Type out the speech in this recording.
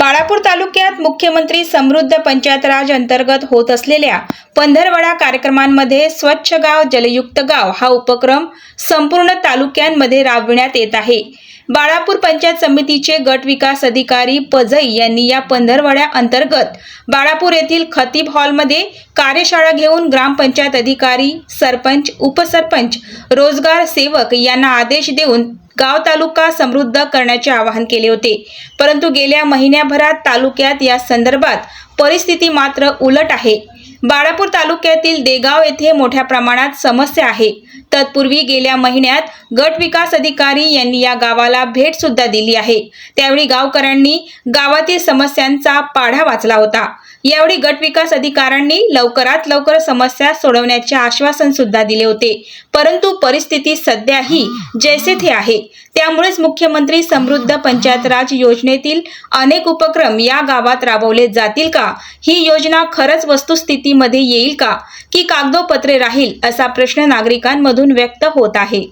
बाळापूर तालुक्यात मुख्यमंत्री समृद्ध पंचायत राज अंतर्गत होत असलेल्या पंधरवडा कार्यक्रमांमध्ये स्वच्छ गाव जलयुक्त गाव हा उपक्रम संपूर्ण तालुक्यांमध्ये राबविण्यात येत आहे. बाळापूर पंचायत समितीचे गट विकास अधिकारी पजई यांनी या पंधरवड्या अंतर्गत बाळापूर येथील खतीब हॉलमध्ये कार्यशाळा घेऊन ग्रामपंचायत अधिकारी सरपंच उपसरपंच रोजगार सेवक यांना आदेश देऊन गाव तालुका समृद्ध करण्याचे आवाहन केले होते. परंतु गेल्या महिन्याभरात तालुक्यात या संदर्भात परिस्थिती मात्र उलट आहे. बाळापूर तालुक्यातील देगाव येथे मोठ्या प्रमाणात समस्या आहे. तत्पूर्वी गेल्या महिन्यात गट विकास अधिकारी यांनी या गावाला भेट सुद्धा दिली आहे. त्यावेळी गावकऱ्यांनी गावातील समस्यांचा पाढा वाचला होता. यावेळी गट विकास अधिकाऱ्यांनी लवकरात लवकर समस्या सोडवण्याचे आश्वासन सुद्धा दिले होते. परंतु परिस्थिती सध्याही जैसे थे आहे. त्यामुळेच मुख्यमंत्री समृद्ध पंचायत राज योजनेतील अनेक उपक्रम या गावात राबवले जातील का? ही योजना खरंच वस्तुस्थितीमध्ये येईल का? की कागदोपत्रे राहील असा प्रश्न नागरिकांमधून व्यक्त होत आहे.